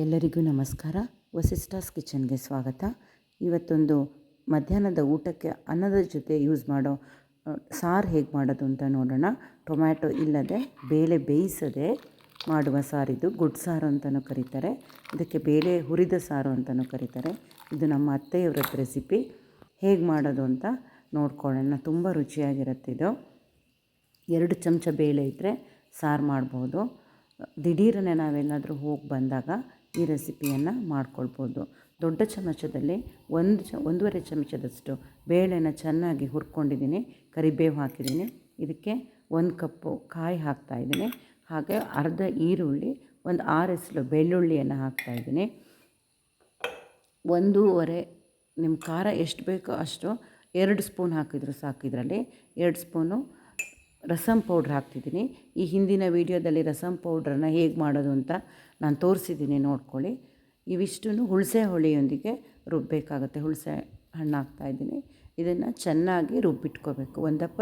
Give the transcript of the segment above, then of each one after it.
ಎಲ್ಲರಿಗೂ ನಮಸ್ಕಾರ. ವಸಿಷ್ಠಾಸ್ ಕಿಚನ್ಗೆ ಸ್ವಾಗತ. ಇವತ್ತೊಂದು ಮಧ್ಯಾಹ್ನದ ಊಟಕ್ಕೆ ಅನ್ನದ ಜೊತೆ ಯೂಸ್ ಮಾಡೋ ಸಾರು ಹೇಗೆ ಮಾಡೋದು ಅಂತ ನೋಡೋಣ. ಟೊಮ್ಯಾಟೊ ಇಲ್ಲದೆ, ಬೇಳೆ ಬೇಯಿಸದೆ ಮಾಡುವ ಸಾರಿದು ಗುಡ್ ಸಾರು ಅಂತಲೂ ಕರೀತಾರೆ. ಇದಕ್ಕೆ ಬೇಳೆ ಹುರಿದ ಸಾರು ಅಂತಲೂ ಕರೀತಾರೆ. ಇದು ನಮ್ಮ ಅತ್ತೆಯವ್ರದ್ದು ರೆಸಿಪಿ. ಹೇಗೆ ಮಾಡೋದು ಅಂತ ನೋಡ್ಕೊಳ್ಳೋಣ. ತುಂಬ ರುಚಿಯಾಗಿರುತ್ತೆ ಇದು. ಎರಡು ಚಮಚ ಬೇಳೆ ಇದ್ದರೆ ಸಾರು ಮಾಡ್ಬೋದು. ದಿಢೀರನೆ ನಾವೇನಾದರೂ ಹೋಗಿ ಬಂದಾಗ ಈ ರೆಸಿಪಿಯನ್ನು ಮಾಡ್ಕೊಳ್ಬೋದು. ದೊಡ್ಡ ಚಮಚದಲ್ಲಿ ಒಂದು ಚ, ಒಂದೂವರೆ ಚಮಚದಷ್ಟು ಬೇಳೆನ ಚೆನ್ನಾಗಿ ಹುರ್ಕೊಂಡಿದ್ದೀನಿ. ಕರಿಬೇವು ಹಾಕಿದ್ದೀನಿ. ಇದಕ್ಕೆ ಒಂದು ಕಪ್ಪು ಕಾಯಿ ಹಾಕ್ತಾಯಿದ್ದೀನಿ ಹಾಗೆ ಅರ್ಧ ಈರುಳ್ಳಿ, ಒಂದು ಆರು ಎಸಲು ಬೆಳ್ಳುಳ್ಳಿಯನ್ನು ಹಾಕ್ತಾಯಿದ್ದೀನಿ ಒಂದೂವರೆ ನಿಮ್ಮ ಖಾರ ಎಷ್ಟು ಬೇಕೋ ಅಷ್ಟು ಎರಡು ಸ್ಪೂನ್ ಹಾಕಿದ್ರು ಸಾಕು ಇದರಲ್ಲಿ. ಎರಡು ಸ್ಪೂನು ರಸಮ್ ಪೌಡ್ರ್ ಹಾಕ್ತಿದ್ದೀನಿ. ಈ ಹಿಂದಿನ ವೀಡಿಯೋದಲ್ಲಿ ರಸಮ್ ಪೌಡ್ರನ್ನು ಹೇಗೆ ಮಾಡೋದು ಅಂತ ನಾನು ತೋರಿಸಿದ್ದೀನಿ ನೋಡ್ಕೊಳ್ಳಿ. ಇವಿಷ್ಟೂ ಹುಳಸೆ ಹುಳಿಯೊಂದಿಗೆ ರುಬ್ಬಬೇಕಾಗುತ್ತೆ ಹುಳಸೆ ಹಣ್ಣು ಹಾಕ್ತಾಯಿದ್ದೀನಿ ಇದನ್ನು ಚೆನ್ನಾಗಿ ರುಬ್ಬಿಟ್ಕೋಬೇಕು. ಒಂದು ದಪ್ಪ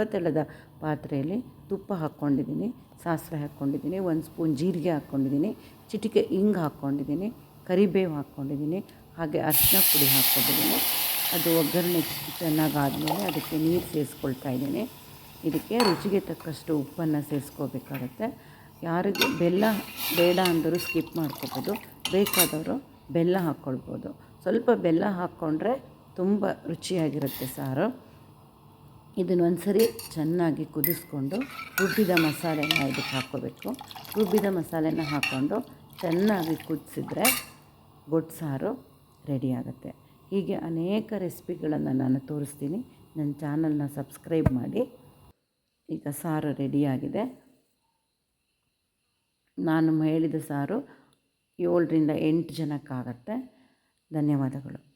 ಪಾತ್ರೆಯಲ್ಲಿ ತುಪ್ಪ ಹಾಕ್ಕೊಂಡಿದ್ದೀನಿ, ಸಾಸಿವೆ ಹಾಕ್ಕೊಂಡಿದ್ದೀನಿ, ಒಂದು ಸ್ಪೂನ್ ಜೀರಿಗೆ ಹಾಕ್ಕೊಂಡಿದ್ದೀನಿ, ಚಿಟಿಕೆ ಹಿಂಗೆ ಹಾಕ್ಕೊಂಡಿದ್ದೀನಿ, ಕರಿಬೇವು ಹಾಕ್ಕೊಂಡಿದ್ದೀನಿ, ಹಾಗೆ ಅರಿಶಿನ ಪುಡಿ ಹಾಕ್ಕೊಂಡಿದ್ದೀನಿ. ಅದು ಒಗ್ಗರಣೆ ಚೆನ್ನಾಗಿ ಆದಮೇಲೆ ಅದಕ್ಕೆ ನೀರು ಸೇರಿಸ್ಕೊಳ್ತಾ ಇದ್ದೀನಿ. ಇದಕ್ಕೆ ರುಚಿಗೆ ತಕ್ಕಷ್ಟು ಉಪ್ಪನ್ನು ಸೇರಿಸ್ಕೋಬೇಕಾಗತ್ತೆ. ಯಾರಿಗೆ ಬೆಲ್ಲ ಬೇಡ ಅಂದರೂ ಸ್ಕಿಪ್ ಮಾಡ್ಕೋಬೋದು. ಬೇಕಾದವರು ಬೆಲ್ಲ ಹಾಕ್ಕೊಳ್ಬೋದು. ಸ್ವಲ್ಪ ಬೆಲ್ಲ ಹಾಕ್ಕೊಂಡ್ರೆ ತುಂಬ ರುಚಿಯಾಗಿರುತ್ತೆ ಸಾರು. ಇದನ್ನು ಒಂದು ಸರಿ ಚೆನ್ನಾಗಿ ಕುದಿಸ್ಕೊಂಡು ರುಬ್ಬಿದ ಮಸಾಲೆನ ಇದಕ್ಕೆ ಹಾಕ್ಕೋಬೇಕು. ರುಬ್ಬಿದ ಮಸಾಲೆನ ಹಾಕ್ಕೊಂಡು ಚೆನ್ನಾಗಿ ಕುದಿಸಿದ್ರೆ ಗೊಟ್ಸಾರು ಸಾರು ರೆಡಿ ಆಗುತ್ತೆ. ಹೀಗೆ ಅನೇಕ ರೆಸಿಪಿಗಳನ್ನು ನಾನು ತೋರಿಸ್ತೀನಿ. ನನ್ನ ಚಾನಲ್ನ ಸಬ್ಸ್ಕ್ರೈಬ್ ಮಾಡಿ. ಈಗ ಸಾರು ರೆಡಿಯಾಗಿದೆ. ನಾನು ಹೇಳಿದ ಸಾರು ಏಳರಿಂದ ಎಂಟು ಜನಕ್ಕಾಗತ್ತೆ. ಧನ್ಯವಾದಗಳು.